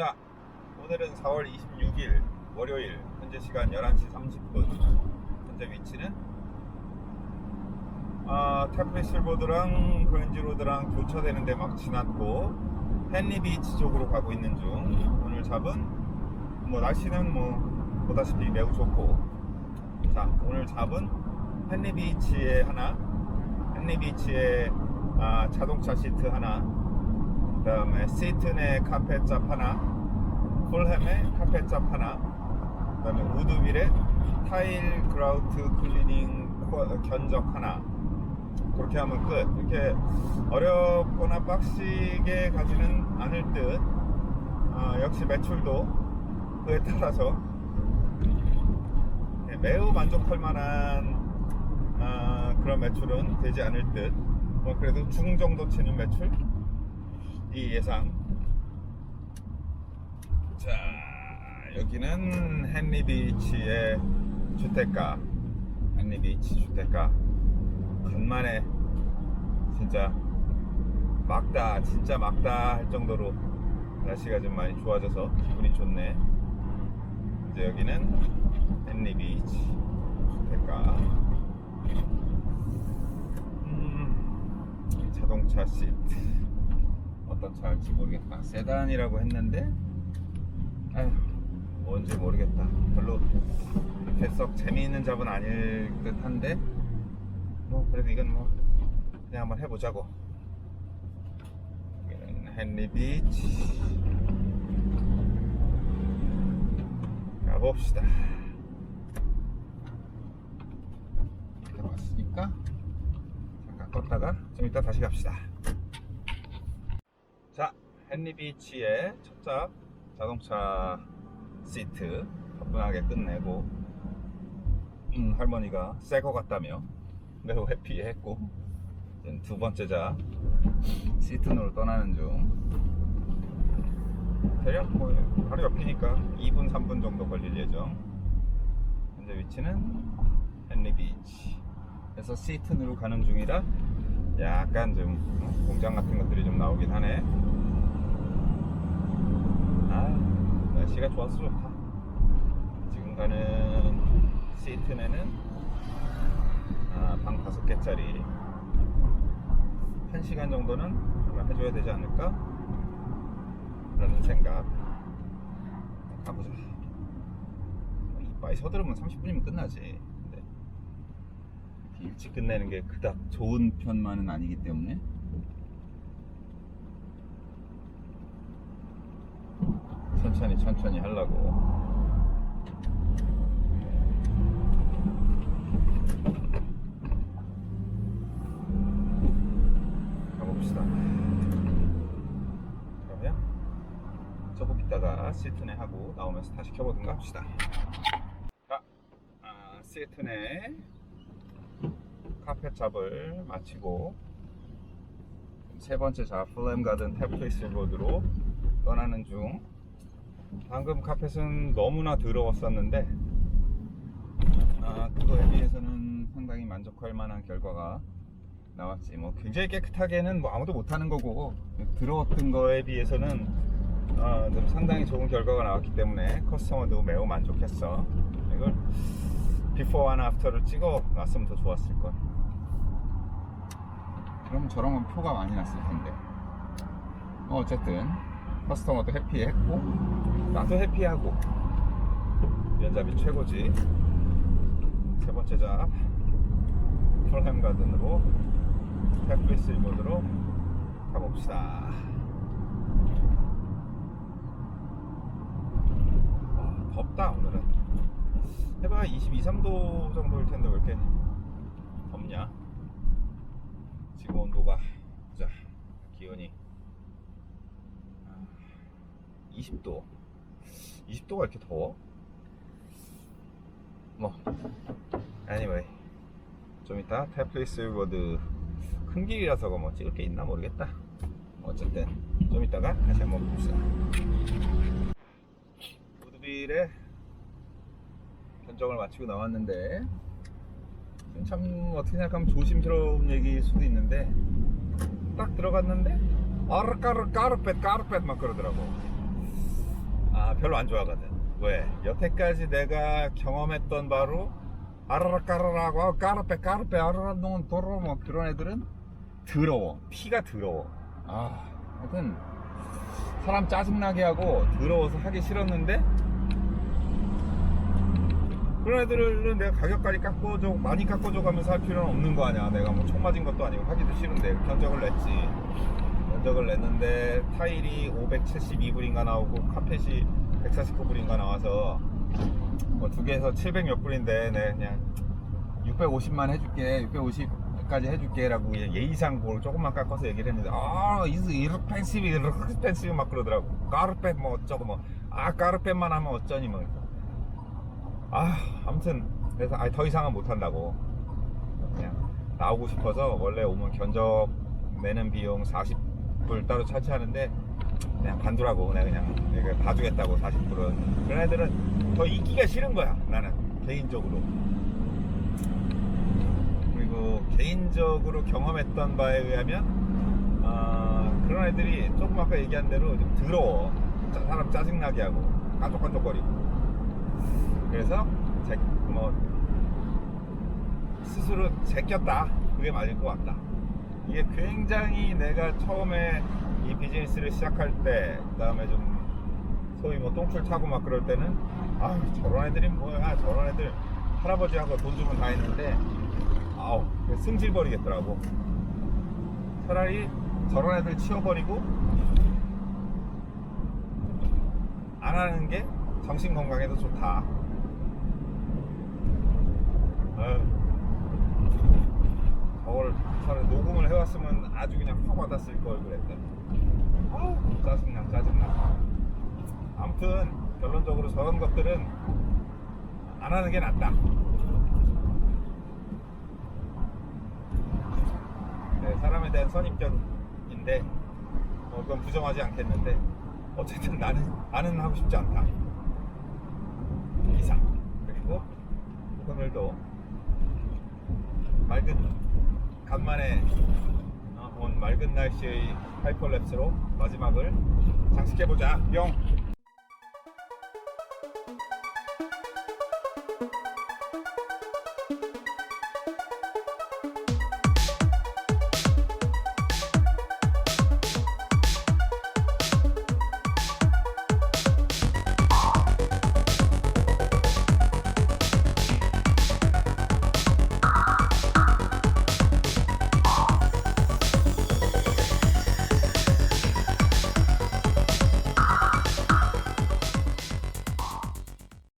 자, 오늘은 4월 26일 월요일 현재 시간 11시 30분. 현재 위치는 아, 태프리슬보드랑 그랜지로드랑 교차되는데 막 지났고 헨리 비치 쪽으로 가고 있는 중. 오늘 잡은 뭐 날씨는 뭐 보다시피 매우 좋고 자, 오늘 잡은 헨리 비치에 하나, 헨리 비치에 아, 자동차 시트 하나, 그 다음에 시튼의 카펫잡 하나 폴햄의 카펫잡 하나 그 다음에 우드빌의 타일 그라우트 클리닝 코- 견적 하나. 그렇게 하면 끝. 이렇게 어렵거나 빡시게 가지는 않을 듯. 아, 역시 매출도 그에 따라서. 네, 매우 만족할 만한 아, 그런 매출은 되지 않을 듯뭐 그래도 중 정도 치는 매출 이 예상. 자, 여기는 헨리 비치의 주택가. 헨리 비치 주택가. 간만에 진짜 막다, 진짜 막다 할 정도로 날씨가 좀 많이 좋아져서 기분이 좋네. 이제 여기는 헨리 비치 주택가. 음, 자동차 시트. 어떤 차일지 모르겠다. 세단이라고 했는데, 에휴, 뭔지 모르겠다. 별로 이렇게 썩 재미있는 잡은 아닐 듯 한데, 뭐, 그래도 이건 뭐, 그냥 한번 해보자고. 헨리 비치. 가봅시다. 이렇게 왔으니까, 잠깐 껐다가 좀 이따 다시 갑시다. 자, 헨리 비치의 첫작 자동차 시트 가뿐하게 끝내고 음, 할머니가 새 거 같다며 매우 해피했고 두 번째 작 시튼으로 떠나는 중 대략 뭐 바로 옆이니까 2분 3분 정도 걸릴 예정 현재 위치는 헨리 비치 그래서 시튼으로 가는 중이라 약간 좀 어, 공장 같은 것들이 좀 나오긴 하네. 아, 날씨가 좋아서 좋다. 지금 가는 시트네는 아, 방 다섯 개짜리 한 시간 정도는 해줘야 되지 않을까? 라는 생각. 가보자. 뭐 이빨이 서두르면 30분이면 끝나지. 근데 일찍 끝내는 게 그닥 좋은 편만은 아니기 때문에 천천히 천천히 하려고. 가봅시다. 그러면 조금 있다가 시트네 하고 나오면서 다시 켜보든가 합시다. 자 아, 시트네 카펫 잡을 마치고 세 번째 자 플램 가든 탭플레이스 로드로 떠나는 중 방금 카펫은 너무나 더러웠었는데 아, 그거에 비해서는 상당히 만족할 만한 결과가 나왔지. 뭐 굉장히 깨끗하게는 뭐 아무도 못하는 거고 더러웠던 거에 비해서는 아, 좀 상당히 좋은 결과가 나왔기 때문에 커스터머도 매우 만족했어. 이걸 비포 앤 애프터를 찍어 놨으면 더 좋았을 걸. 그럼 저런 건 표가 많이 났을 텐데. 어, 어쨌든 커스터머도 해피했고 나도 해피하고. 연잡이 최고지. 세 번째 잡. 풀햄 가든으로 탭플리스 일본으로 가봅시다. 와, 덥다 오늘은. 해봐 22, 3도 정도일 텐데 왜 이렇게 덥냐? 지금 온도가 자 기온이. 20도 20도가 이렇게 더워? 뭐 anyway 좀 이따 태플리스 워드 큰 길이라서 뭐 찍을 게 있나 모르겠다 어쨌든 좀 이따가 다시 한번 봅시다 우드빌의 견적을 마치고 나왔는데 참 어떻게 생각하면 조심스러운 얘기일 수도 있는데 딱 들어갔는데 아르까르 까르펫 까르펫 막 그러더라고 아, 별로 안 좋아하거든. 왜? 여태까지 내가 경험했던 바로 아라라 까라라고 까르페 까르페 아라라 농은 도로 뭐 그런 애들은 더러워. 피가 더러워. 아, 하여튼 사람 짜증나게 하고 더러워서 하기 싫었는데 그런 애들은 내가 가격까지 깎아줘 많이 깎아줘 가면서 할 필요는 없는 거 아니야 내가 뭐 총 맞은 것도 아니고 하기도 싫은데 견적을 냈지 견적을 냈는데 타일이 572불인가 나오고 카펫이 149불인가 나와서 뭐두 개에서 700몇 불인데 내가 그냥 650만 해줄게 650까지 해줄게 라고 예의상 뭘 조금만 깎아서 얘기를 했는데 아 이스 이르펜시브 이르펜시브 막 그러더라고. 까르펫 뭐 어쩌고 뭐아 까르펫만 하면 어쩌니 뭐 아, 아무튼 그래서 아, 더 이상은 못 한다고. 그냥 나오고 싶어서 원래 오면 견적 내는 비용 40불 따로 차지하는데 그냥 반두라고 내가 그냥 내가 봐주겠다고 40불은 그런 애들은 더 있기가 싫은 거야 나는. 개인적으로. 그리고 개인적으로 경험했던 바에 의하면 아, 그런 애들이 조금 아까 얘기한 대로 좀 더러워. 짜- 사람 짜증나게 하고 깐족깐족거리고. 그래서 제, 뭐 스스로 제꼈다. 그게 맞을 것 같다. 이게 굉장히 내가 처음에 이 비즈니스를 시작할 때 그다음에 좀 소위 뭐 똥줄 타고 막 그럴 때는 아 저런 애들이 뭐야 저런 애들 할아버지하고 돈 주면 다 했는데 아우 승질 버리겠더라고. 차라리 저런 애들 치워버리고 안 하는 게 정신 건강에도 좋다. 아유, 저걸 차라리 녹음을 해왔으면 아주 그냥 확 와닿았을 걸 그랬다. 아우, 짜증나, 짜증나. 아무튼 결론적으로 저런 것들은 안 하는 게 낫다. 네, 사람에 대한 선입견인데, 어, 그건 부정하지 않겠는데, 어쨌든 나는 나는 하고 싶지 않다. 이상. 그리고 오늘도 맑은 간만에 어, 온 맑은 날씨의 하이퍼랩스로 마지막을 장식해보자. 뿅